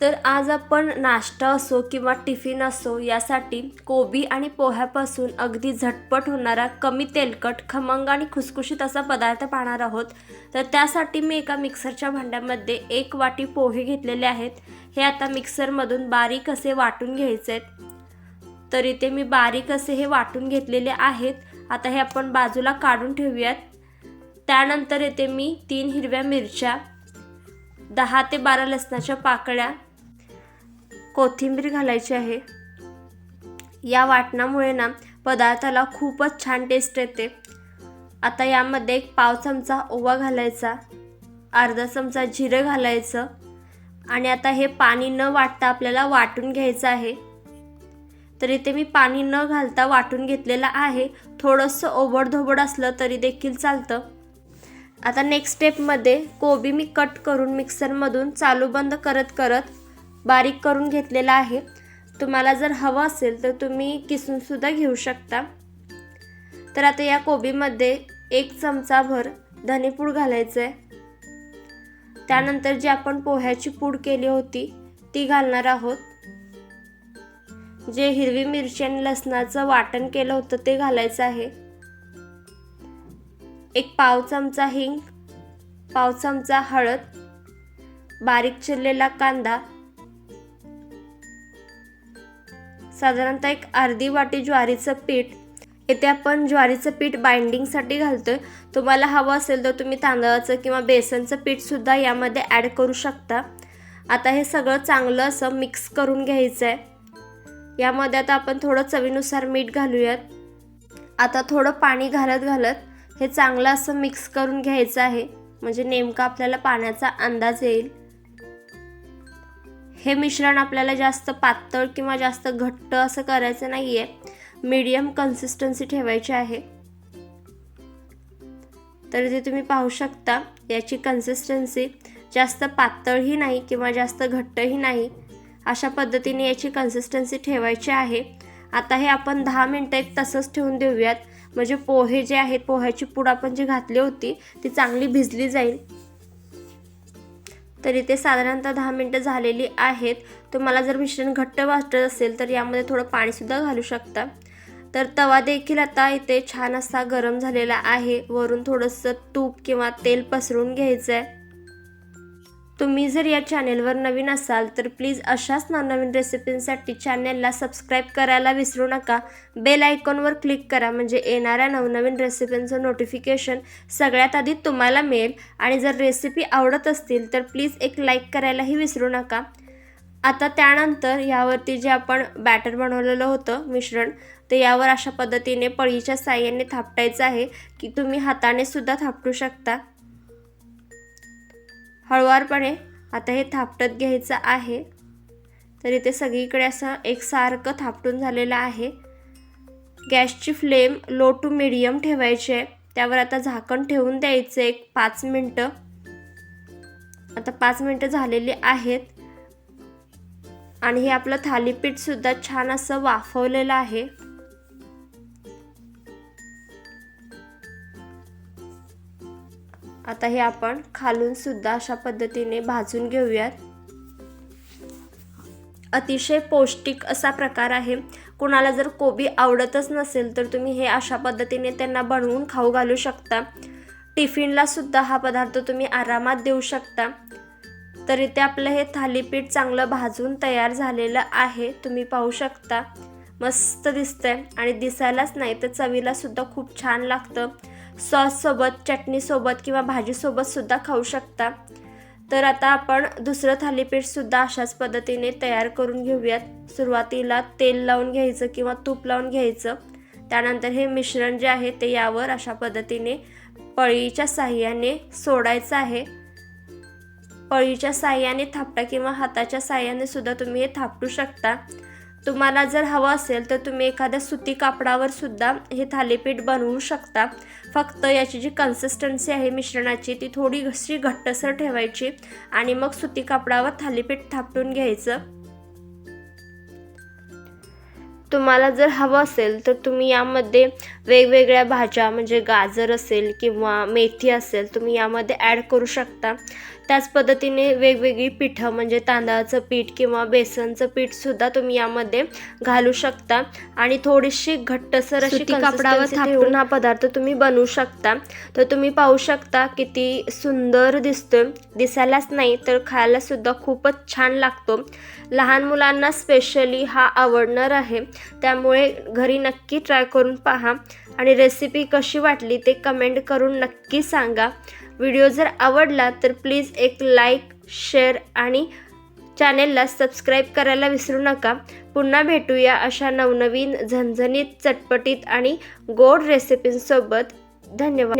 तर आज आपण नाश्ता असो किंवा टिफिन असो यासाठी कोबी आणि पोह्यापासून अगदी झटपट होणारा कमी तेलकट खमंग आणि खुसखुशीत असा पदार्थ पाहणार आहोत. तर त्यासाठी मी एका मिक्सरच्या भांड्यामध्ये एक वाटी पोहे घेतलेले आहेत. हे आता मिक्सरमधून बारीक असे वाटून घ्यायचे आहेत. तर इथे मी बारीक असे हे वाटून घेतलेले आहेत. आता हे आपण बाजूला काढून ठेवूयात. त्यानंतर येथे मी तीन हिरव्या मिरच्या दहा ते बारा लसणाच्या पाकळ्या कोथिंबीर घालायची आहे. या वाटणामुळे ना पदार्थाला खूपच छान टेस्ट येते. आता यामध्ये एक पाव चमचा ओवा घालायचा अर्धा चमचा जिरं घालायचं आणि आता हे पाणी न वाटता आपल्याला वाटून घ्यायचं आहे. तर इथे मी पाणी न घालता वाटून घेतलेलं आहे. थोडंसं ओबडधोबड असलं तरी देखील चालतं. आता नेक्स्ट स्टेपमध्ये कोबी मी कट करून मिक्सरमधून चालू बंद करत करत बारीक करून घेतलेला आहे. तुम्हाला जर हवं असेल तर तुम्ही किसूनसुद्धा घेऊ शकता. तर आता या कोबीमध्ये एक चमचाभर धनेपूड घालायचं आहे त्यानंतर जी आपण पोह्याची पूड केली होती ती घालणार आहोत. जे हिरवी मिरची आणि लसणाचं वाटण केलं होतं ते घालायचं आहे. एक पाव चमचा हिंग पाव चमचा हळद बारीक चिरलेला कांदा साधारणतः एक अर्धी वाटी ज्वारीचं पीठ. येथे आपण ज्वारीचं पीठ बाइंडिंगसाठी आहे तुम्हाला हवं असेल तर तुम्ही तांदळाचं किंवा बेसनचं पीठसुद्धा यामध्ये ॲड करू शकता. आता हे सगळं चांगलं असं मिक्स करून घ्यायचं आहे यामध्ये आता आपण थोडं चवीनुसार मीठ घालूयात. आता थोडं पाणी घालत घालत हे चांगलं असं मिक्स करून घ्यायचं आहे. म्हणजे नेमका आपल्याला पाण्याचा अंदाज येईल. हे मिश्रण आपल्याला जास्त पातळ किंवा जास्त घट्ट असं करायचं नाही आहे मीडियम कन्सिस्टन्सी ठेवायची आहे. तर जे तुम्ही पाहू शकता याची कन्सिस्टन्सी जास्त पातळही नाही किंवा जास्त घट्टही नाही. अशा पद्धतीने याची कन्सिस्टन्सी ठेवायची आहे. आता हे आपण दहा मिनटं एक तसंच ठेवून देऊयात. म्हणजे पोहे जे आहेत पोह्याची पूड आपण जी घातली होती ती चांगली भिजली जाईल. तर इथे साधारणतः दहा मिनटं झालेली आहेत. तुम्हाला जर मिश्रण घट्ट वाटत असेल तर यामध्ये थोडं पाणीसुद्धा घालू शकता. तर तवा देखील आता इथे छान असा गरम झालेला आहे. वरून थोडंसं तूप किंवा तेल पसरून घ्यायचं आहे तुम्ही जर या चॅनेलवर नवीन असाल तर प्लीज अशाच नवनवीन रेसिपींसाठी चॅनेलला सबस्क्राईब करायला विसरू नका. बेल आयकॉनवर क्लिक करा म्हणजे येणाऱ्या नवनवीन रेसिपींचं नोटिफिकेशन सगळ्यात आधी तुम्हाला मिळेल. आणि जर रेसिपी आवडत असतील तर प्लीज एक लाईक करायलाही विसरू नका. आता त्यानंतर यावरती जे आपण बॅटर बनवलेलं होतं मिश्रण तर यावर अशा पद्धतीने पळीच्या साह्याने थापटायचं आहे की तुम्ही हाताने सुद्धा थापटू शकता. हळुवारपणे आता हे थापटत घ्यायचं आहे. तर इथे सगळीकडे असं एकसारखं थापटून झालेलं आहे. गॅसची फ्लेम लो टू मिडियम ठेवायची आहे. त्यावर आता झाकण ठेवून द्यायचं एक पाच मिनटं. आता पाच मिनटं झालेली आहेत. आणि हे आपलं थालीपीठसुद्धा छान असं वाफवलेलं आहे. आता हे आपण खालून सुद्धा अशा पद्धतीने भाजून घेऊयात. अतिशय पौष्टिक असा प्रकार आहे. कुणाला जर कोबी आवडतच नसेल तर तुम्ही हे अशा पद्धतीने त्यांना बनवून खाऊ घालू शकता. टिफिनला सुद्धा हा पदार्थ तुम्ही आरामात देऊ शकता. तरी ते आपलं हे थालीपीठ चांगलं भाजून तयार झालेलं आहे तुम्ही पाहू शकता. मस्त दिसतंय आणि दिसायलाच नाही तर चवीला सुद्धा खूप छान लागतं. सॉससोबत चटणीसोबत किंवा भाजीसोबत सुद्धा खाऊ शकता. तर आता आपण दुसरं थालीपीठसुद्धा अशाच पद्धतीने तयार करून घेऊयात. सुरुवातीला तेल लावून घ्यायचं किंवा तूप लावून घ्यायचं. त्यानंतर हे मिश्रण जे आहे ते यावर अशा पद्धतीने पळीच्या साह्याने सोडायचं आहे. पळीच्या साह्याने थापटा किंवा हाताच्या साह्याने सुद्धा तुम्ही हे थापटू शकता. तुम्हाला जर हवं असेल तर तुम्ही एखाद्या सुती कापडावर सुद्धा हे थालीपीठ बनवू शकता. फक्त याची जी कन्सिस्टन्सी आहे मिश्रणाची ती थोडी घट्टसर ठेवायची आणि मग सुती कापडावर थालीपीठ थापटून घ्यायचं. तुम्हाला जर हवं असेल तर तुम्ही यामध्ये वेगवेगळ्या भाज्या म्हणजे गाजर असेल किंवा मेथी असेल तुम्ही यामध्ये ॲड करू शकता. त्याच पद्धतीने वेगवेगळी पिठं म्हणजे तांदळाचं पीठ किंवा बेसनचं पीठसुद्धा तुम्ही यामध्ये घालू शकता. आणि थोडीशी घट्टसर अशी कापडावर थापून हा पदार्थ तुम्ही बनवू शकता. तर तुम्ही पाहू शकता किती सुंदर दिसतोय. दिसायलाच नाही तर खायला सुद्धा खूपच छान लागतो. लहान मुलांना स्पेशली हा आवडणार आहे. त्यामुळे घरी नक्की ट्राय करून पहा. आणि रेसिपी कशी वाटली ते कमेंट करून नक्की सांगा. व्हिडिओ जर आवडला तर प्लीज एक लाईक शेअर आणि चॅनेलला सबस्क्राईब करायला विसरू नका. पुन्हा भेटूया अशा नवनवीन झणझणीत चटपटीत आणि गोड रेसिपींसोबत धन्यवाद.